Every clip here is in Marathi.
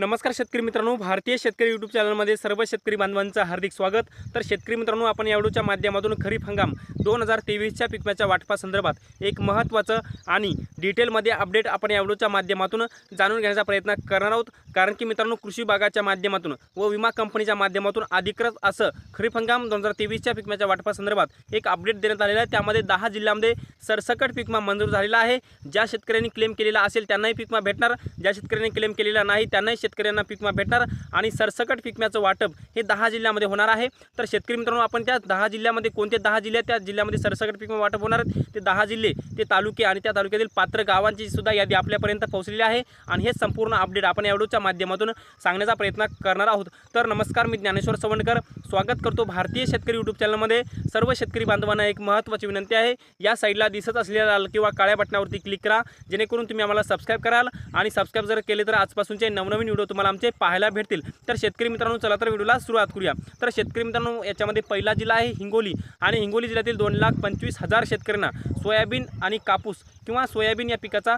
नमस्कार शेतकरी मित्रांनो भारतीय शेतकरी यूट्यूब चॅनलमध्ये सर्व शेतकरी बांधवांचं हार्दिक स्वागत. तर शेतकरी मित्रांनो आपण या व्हिडिओच्या माध्यमातून खरीप हंगाम दोन हजार तेवीसच्या पिकम्याच्या वाटपासंदर्भात एक महत्त्वाचं आणि डिटेलमध्ये अपडेट आपण या व्हिडिओच्या माध्यमातून जाणून घेण्याचा प्रयत्न करणार आहोत. कारण की मित्रांनो कृषी विभागाच्या माध्यमातून व विमा कंपनीच्या माध्यमातून अधिकृत असं खरीप हंगाम दोन हजार तेवीसच्या पिकम्याच्या वाटपासंदर्भात एक अपडेट देण्यात आलेला आहे. त्यामध्ये दहा जिल्ह्यामध्ये सरसकट पिकमा मंजूर झालेला आहे. ज्या शेतकऱ्यांनी क्लेम केलेला असेल त्यांनाही पिकमा भेटणार. ज्या शेतकऱ्यांनी क्लेम केलेला नाही त्यांनाही शेतकऱ्यांना पिकमा भेटणार आणि सरसकट पिकम्याचं वाटप हे दहा जिल्ह्यामध्ये होणार आहे. तर शेतकरी मित्रांनो आपण त्या दहा जिल्ह्यामध्ये कोणते दहा जिल्हे त्या जिल्ह्यामध्ये सरसकट पिकमा वाटप होणार आहेत ते दहा जिल्हे ते तालुके आणि त्या तालुक्यातील पात्र गावांची सुद्धा यादी आपल्यापर्यंत पोहोचलेली आहे. आणि हे संपूर्ण अपडेट आपण या व्हिडिओच्या माध्यमातून सांगण्याचा प्रयत्न करणार आहोत. तर नमस्कार मी ज्ञानेश्वर सवंडकर. स्वागत करतो भारतीय शेतकरी यूट्यूब चॅनलमध्ये सर्व शेतकरी बांधवांना एक महत्त्वाची विनंती आहे. या साईडला दिसत असलेल्या लाल किंवा काळ्या बटनावरती क्लिक करा. जेणेकरून तुम्ही आम्हाला सबस्क्राईब कराल. आणि सबस्क्राईब जर केले तर आजपासूनचे नवनवीन व्हिडिओ तुम्हाला आमचे पाहायला भेटतील. तर शेतकरी मित्रांनो चला तर व्हिडिओला सुरुवात करूया. तर शेतकरी मित्रांनो याच्यामध्ये पहिला जिल्हा आहे हिंगोली. आणि हिंगोली जिल्ह्यातील दोन लाख पंचवीस हजार शेतकऱ्यांना सोयाबीन आणि कापूस किंवा सोयाबीन या पिकाचा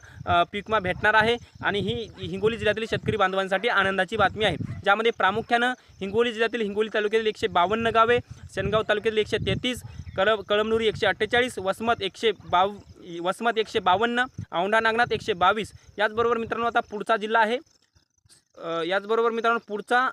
पीकमा पिकमा भेटणार आहे. आणि ही हिंगोली जिल्ह्यातील शेतकरी बांधवांसाठी आनंदाची बातमी आहे. ज्यामध्ये प्रामुख्यानं हिंगोली जिल्ह्यातील हिंगोली तालुक्यातील एकशे बावन्न गावे सेनगाव तालुक्यातील एकशे तेहतीस कळ कळमनुरी एकशे अठ्ठेचाळीस वसमत एकशे बाव वसमत एकशे बावन्न औंढा नागनाथ एकशे बावीस. याचबरोबर मित्रांनो आता पुढचा जिल्हा आहे. याचबरोबर मित्रांनो पुढचा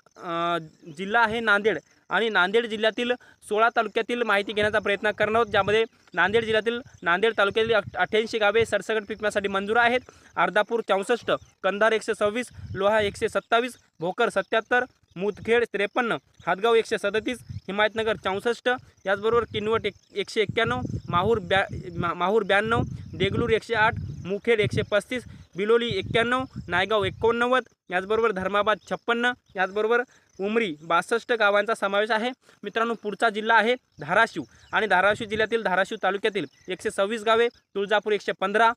जिल्हा आहे नांदेड. आणि नांदेड जिल्ह्यातील सोळा तालुक्यातील माहिती घेण्याचा प्रयत्न करणार आहोत ज्यामध्ये नांदेड जिल्ह्यातील नांदेड तालुक्यातील अठ- अठ्ठ्याऐंशी गावे सरसकट पिकण्यासाठी मंजूर आहेत. अर्धापूर चौसष्ट कंधार एकशे सव्वीस लोहा एकशे सत्तावीस भोकर सत्याहत्तर मुदखेड त्रेपन्न हातगाव एकशे सदतीस हिमायतनगर चौसष्ट याचबरोबर किनवट एक एकशे एक्क्याण्णव माहूर ब्या मा- माहूर ब्याण्णव देगलूर एकशे आठ मुखेड एकशे पस्तीस बिलोली एक्क्याण्णव नायगाव एकोणनव्वद याचबरोबर धर्माबाद छप्पन्न याचबरोबर उमरी बासष्ट गावांचा समावेश आहे. मित्रांनो पुढचा जिल्हा आहे धाराशिव आणि धाराशिव जिल्ह्यातील धाराशिव तालुक्यातील एकशे सव्वीस गावे तुळजापूर एकशे पंधरा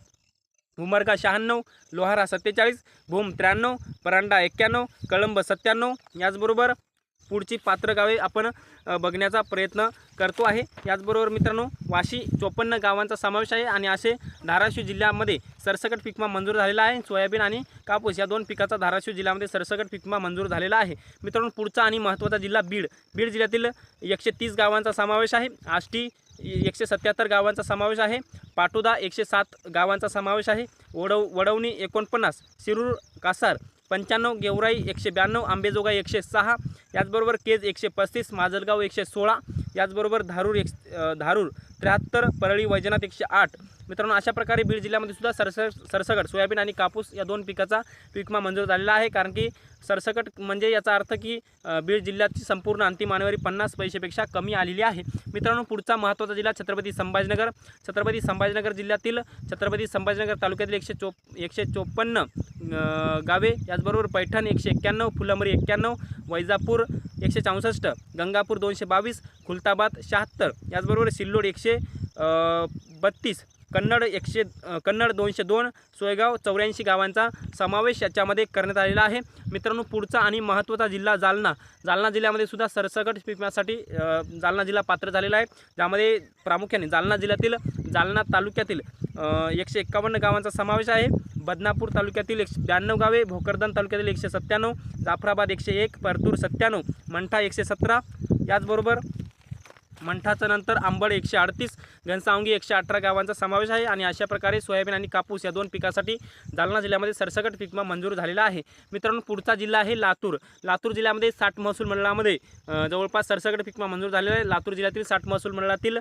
उमरगा शहाण्णव लोहारा सत्तेचाळीस भूम त्र्याण्णव परांडा एक्क्याण्णव कळंब सत्त्याण्णव याचबरोबर पुढची पात्र गावे आपण बघण्याचा प्रयत्न करतो आहे. याचबरोबर मित्रांनो वाशी चोपन्न गावांचा समावेश आहे आणि असे धाराशिव जिल्ह्यामध्ये सरसकट पिकमा मंजूर झालेला आहे. सोयाबीन आणि कापूस या दोन पिकाचा धाराशिव जिल्ह्यामध्ये सरसकट पिकमा मंजूर झालेला आहे. मित्रांनो पुढचा आणि महत्त्वाचा जिल्हा बीड. बीड जिल्ह्यातील एकशे तीस गावांचा समावेश आहे. आष्टी एकशे सत्याहत्तर गावांचा समावेश आहे. पाटोदा एकशे सात गावांचा समावेश आहे. वडव वडवणी एकोणपन्नास. शिरूर कासार पंच्याण्णव. गेवराई एकशे ब्याण्णव. आंबेजोगाई एकशे सहा. याचबरोबर केज एकशे पस्तीस माजलगाव एकशे सोळा याचबरोबर धारूर एक धारूर त्र्याहत्तर परळी वैजनाथ एकशे आठ मित्रांनो अशा प्रकारे बीड जिल्ह्यामध्ये सुद्धा सरस सरसकट सोयाबीन आणि कापूस या दोन पिकाचा पिकमा मंजूर झालेला आहे. कारण की सरसकट म्हणजे याचा अर्थ की बीड जिल्ह्याची संपूर्ण अंतिम आणेवारी पन्नास पैसेपेक्षा कमी आलेली आहे. मित्रांनो पुढचा महत्त्वाचा जिल्हा छत्रपती संभाजीनगर. छत्रपती संभाजीनगर जिल्ह्यातील छत्रपती संभाजीनगर तालुक्यातील एकशे चोप एकशे चोपन्न गावे याचबरोबर पैठण एकशे एक्क्याण्णव फुलंबरी एक्क्याण्णव वैजापूर एकशे चौसष्ट गंगापूर दोनशे बावीस खुलताबाद शहात्तर याचबरोबर सिल्लोड एकशे बत्तीस कन्नड एकशे कन्नड दोनशे दोन सोयगाव चौऱ्याऐंशी गावांचा समावेश याच्यामध्ये करण्यात आलेला आहे. मित्रांनो पुढचा आणि महत्त्वाचा जिल्हा जालना. जालना जिल्ह्यामध्ये सुद्धा सरसकट पिकण्यासाठी जालना जिल्हा पात्र झालेला आहे. ज्यामध्ये प्रामुख्याने जालना जिल्ह्यातील जालना तालुक्यातील एकशे एक्कावन्न गावांचा समावेश आहे. बदनापूर तालुक्यातील एकशे ब्याण्णव गावे भोकरदन तालुक्यातील एकशे सत्त्याण्णव जाफराबाद एकशे एक परतूर सत्त्याण्णव मंठा एकशे सतरा. याचबरोबर मंठाचं नंतर आंबड एकशे अडतीस घनसावंगी एकशे अठरा गावांचा समावेश आहे आणि अशा प्रकारे सोयाबीन आणि कापूस या दोन पिकासाठी जालना जिल्ह्यामध्ये सरसकट पिकमा मंजूर झालेला आहे. मित्रांनो पुढचा जिल्हा आहे लातूर. लातूर जिल्ह्यामध्ये साठ महसूल मंडळामध्ये जवळपास सरसकट पिकमा मंजूर झालेला आहे. लातूर जिल्ह्यातील साठ महसूल मंडळातील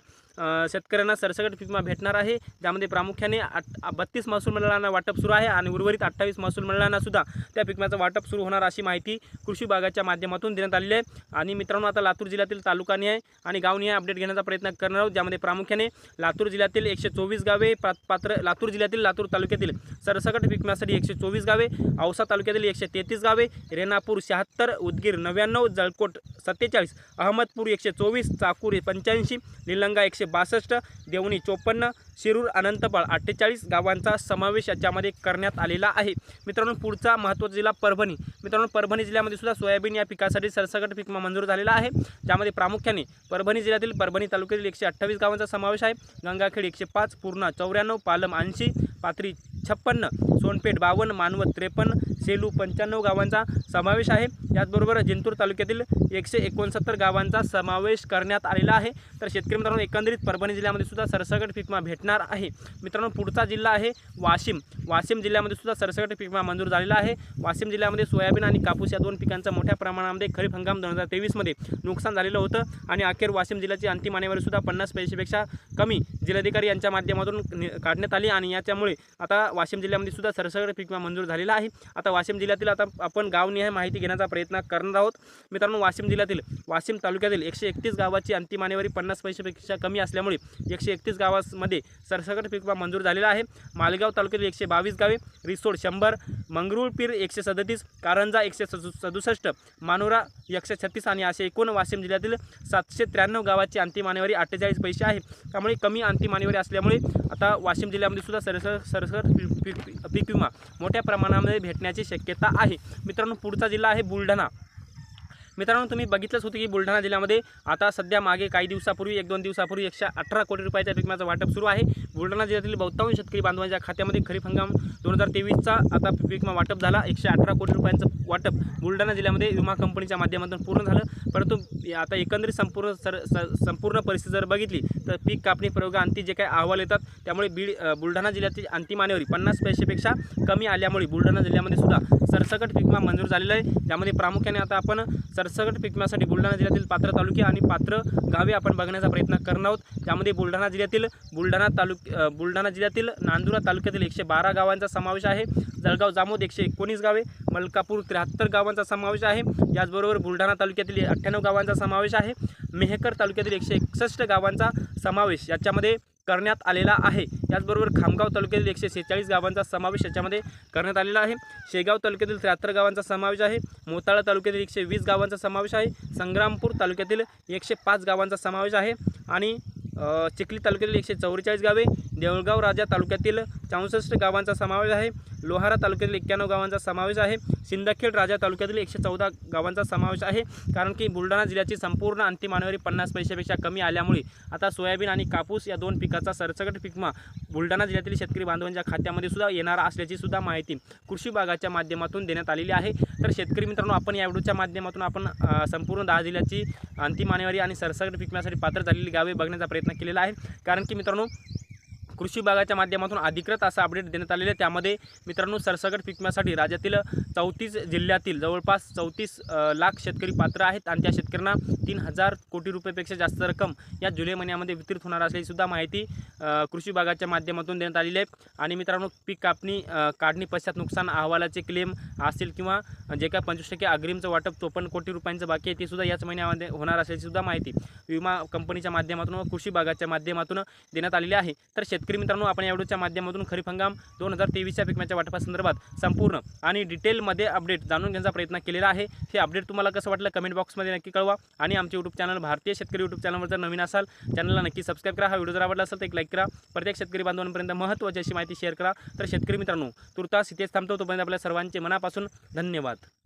शेतकऱ्यांना सरसकट पिकमा भेटणार आहे. ज्यामध्ये प्रामुख्याने आठ बत्तीस महसूल मंडळांना वाटप सुरू आहे आणि उर्वरित अठ्ठावीस महसूल मंडळांना सुद्धा त्या पिकम्याचं वाटप सुरू होणार अशी माहिती कृषी विभागाच्या माध्यमातून देण्यात आलेली आहे. आणि मित्रांनो आता लातूर जिल्ह्यातील तालुकानिहाय आणि गाव गावनिहाय अपडेट घेण्याचा प्रयत्न करणार आहोत ज्यामध्ये प्रामुख्याने लातूर जिल्ह्यातील एकशे चोवीस गावे पात्र लातूर जिल्ह्यातील लातूर तालुक्यातील सरसकट विकण्यासाठी एकशे चोवीस गावे औसा तालुक्यातील एकशे तेहतीस गावे रेणापूर शहात्तर उदगीर नव्याण्णव जळकोट सत्तेचाळीस अहमदपूर एकशे चोवीस चाकूर पंच्याऐंशी निलंगा एकशे बासष्ट देवणी चोपन्न शिरूर अनंतपाळ अठ्ठेचाळीस गावांचा समावेश याच्यामध्ये करण्यात आलेला आहे. मित्रांनो पुढचा महत्त्वाचा जिल्हा परभणी. मित्रांनो परभणी जिल्ह्यामध्ये सुद्धा सोयाबीन या पिकासाठी सरसकट पीक मंजूर झालेला आहे. ज्यामध्ये प्रामुख्याने परभणी जिल्ह्यातील परभणी तालुक्यातील एकशे अठ्ठावीस गावांचा समावेश आहे. गंगाखेड एकशे पाच पूर्णा चौऱ्याण्णव पालम ऐंशी पाथरी छप्पन्न सोनपेठ बावन्न मानवत त्रेपन्न सेलू पंच्याण्णव गावांचा समावेश आहे. याचबरोबर जिंतूर तालुक्यातील एकशे एकोणसत्तर गावांचा समावेश करण्यात आलेला आहे. तर शेतकरी मित्रांनो एकंदरीत परभणी जिल्ह्यामध्ये सुद्धा सरसकट पिकमा भेटणार आहे. मित्रांनो पुढचा जिल्हा आहे वाशिम. वाशिम जिल्ह्यामध्ये सुद्धा सरसकट पिकमा मंजूर झालेला आहे. वाशिम जिल्ह्यामध्ये सोयाबीन आणि कापूस या दोन पिकांचं मोठ्या प्रमाणामध्ये खरीप हंगाम दोन हजार तेवीसमध्ये नुकसान झालेलं होतं. आणि अखेर वाशिम जिल्ह्याची अंतिम आणेवारी सुद्धा पन्नास पैसेपेक्षा कमी. जिल्हाधिकारी यांच्या माध्यमातून नि- काढण्यात आली आणि याच्यामुळे आता वाशिम जिल्ह्यामध्ये सुद्धा सरसगड पीक विमा मंजूर झालेला आहे. आता वाशिम जिल्ह्यातील आता आपण गावनिहाय माहिती घेण्याचा प्रयत्न करणार आहोत. मित्रांनो वाशिम जिल्ह्यातील वाशिम तालुक्यातील एकशे एकतीस गावाची अंतिम आणेवारी पन्नास पैशापेक्षा कमी असल्यामुळे एकशे एकतीस गावांमध्ये सरसगड पीक विमा मंजूर झालेला आहे. मालगाव तालुक्यातील एकशे बावीस गावे रिसोड शंभर मंगरुळपीर एकशे सदतीस कारंजा एकशे सदु सदुसष्ट मानोरा एकशे छत्तीस आणि असे एकूण वाशिम जिल्ह्यातील सातशे त्र्याण्णव गावाची अंतिम आणेवारी अठ्ठेचाळीस पैसे आहे. त्यामुळे कमी अंतिम आणेवारी असल्यामुळे आता वाशिम जिल्ह्यामध्ये सुद्धा सरसर सरसर पीक पीक विमा मोठ्या प्रमाणामध्ये भेटण्याची शक्यता आहे. मित्रांनो पुढचा जिल्हा आहे बुलढाणा. मित्रांनो तुम्ही बघितलंच होतं की बुलढाणा जिल्ह्यामध्ये आता सध्या मागे काही दिवसापूर्वी एक दोन दिवसापूर्वी एकशे अठरा कोटी रुपयाच्या पिकमाचं वाटप सुरू आहे. बुलढाणा जिल्ह्यातील बहुतांश शेतकरी बांधवांच्या खात्यामध्ये खरीप हंगाम दोन हजार तेवीसचा आता पिकमा वाटप झाला. एकशे अठरा कोटी रुपयांचं वाटप बुलढाणा जिल्ह्यामध्ये विमा कंपनीच्या माध्यमातून पूर्ण झालं. परंतु आता एकंदरीत संपूर्ण सर स- संपूर्ण परिस्थिती जर बघितली तर पीक कापणी प्रयोगांती जे काही अहवाल येतात त्यामुळे बीड बुलढाणा जिल्ह्यातील अंतिम आणेवारी पन्नास पैशापेक्षा कमी आल्यामुळे बुलढाणा जिल्ह्यामध्ये सुद्धा सरसकट पीक विमा मंजूर झालेला आहे. त्यामध्ये प्रामुख्याने आता आपण सरसकट पिकण्यासाठी बुलढाणा जिल्ह्यातील पात्र तालुके आणि पात्र गावे आपण बघण्याचा प्रयत्न करणार आहोत. त्यामध्ये बुलढाणा जिल्ह्यातील बुलढाणा तालुक बुलढाणा जिल्ह्यातील नांदुरा तालुक्यातील एकशे बारा गावांचा समावेश आहे. जळगाव जामोद एकशे एकोणीस गावे मलकापूर त्र्याहत्तर गावांचा समावेश आहे. याचबरोबर बुलढाणा तालुक्यातील अठ्ठ्याण्णव गावांचा समावेश आहे. मेहकर तालुक्यातील एकशे एकसष्ट गावांचा समावेश. याच्यामध्ये करण्यात आलेला आहे. याचबरोबर खामगाव तालुक्यातील एकशे सेहेचाळीस गावांचा समावेश याच्यामध्ये करण्यात आलेला आहे. शेगाव तालुक्यातील त्र्याहत्तर गावांचा समावेश आहे. मोताळा तालुक्यातील एकशे वीस गावांचा समावेश आहे. संग्रामपूर तालुक्यातील एकशे पाच गावांचा समावेश आहे. आणि चिखली तालुक्यातील एकशे चौवेचाळीस गावे देऊळगाव राजा तालुक्यातील चौसष्ट गावांचा समावेश आहे. लोहारा तालुक्यातील एक्क्याण्णव गावांचा समावेश आहे. सिंदखेड राजा तालुक्यातील एकशे चौदा गावांचा समावेश आहे. कारण की बुलढाणा जिल्ह्याची संपूर्ण अंतिम आणेवारी पन्नास पैशापेक्षा कमी आल्यामुळे आता सोयाबीन आणि कापूस या दोन पिकाचा सरसकट पिकमा बुलढाणा जिल्ह्यातील शेतकरी बांधवांच्या खात्यामध्ये सुद्धा येणार असल्याची सुद्धा माहिती कृषी विभागाच्या माध्यमातून देण्यात आलेली आहे. तर शेतकरी मित्रांनो आपण या व्हिडिओच्या माध्यमातून आपण संपूर्ण दहा जिल्ह्याची अंतिम आणेवारी आणि सरसकट पिकण्यासाठी पात्र झालेली गावे बघण्याचा प्रयत्न केलेला आहे. कारण की मित्रांनो कृषी विभागाच्या माध्यमातून अधिकृत असा अपडेट देण्यात आलेलं आहे. त्यामध्ये मित्रांनो सरसकट पिकण्यासाठी राज्यातील चौतीस जिल्ह्यातील जवळपास चौतीस लाख शेतकरी पात्र आहेत आणि त्या शेतकऱ्यांना तीन हजार कोटी रुपयेपेक्षा जास्त रक्कम या जुलै महिन्यामध्ये वितरित होणार असल्याची सुद्धा माहिती कृषी विभागाच्या माध्यमातून देण्यात आलेली आहे. आणि मित्रांनो पीक कापणी काढणी पश्चात नुकसान अहवालाचे क्लेम असतील किंवा जे काय पंचवीस टक्के अग्रिमचं वाटप चोपन्न कोटी रुपयांचं बाकी आहे ते सुद्धा याच महिन्यामध्ये होणार असल्याची सुद्धा माहिती विमा कंपनीच्या माध्यमातून व कृषी विभागाच्या माध्यमातून देण्यात आलेली आहे. तर शेत शेतकरी मित्रांनो आपण या व्हिडिओच्या माध्यमातून खरीप हंगाम दोन हजार तेवीसच्या पिकम्याच्या वाटपासंदर्भात संपूर्ण आणि डिटेलमध्ये अपडेट जाणून घेण्याचा प्रयत्न केलेला आहे. हे अपडेट तुम्हाला कसं वाटलं कमेंट बॉक्समध्ये नक्की कळवा आणि आमचे यूट्यूब चॅनल भारतीय शेतकरी यूट्यूब चॅनलवर जर नवीन असाल चॅनलला नक्की सबस्क्राईब करा. हा व्हिडिओ जर आवडला असेल तर एक लाईक करा. प्रत्येक शेतकरी बांधवांपर्यंत महत्त्वाची अशी माहिती शेअर करा. तर शेतकरी मित्रांनो तुर्तास इथेच थांबतो. तोपर्यंत आपल्या सर्वांचे मनापासून धन्यवाद.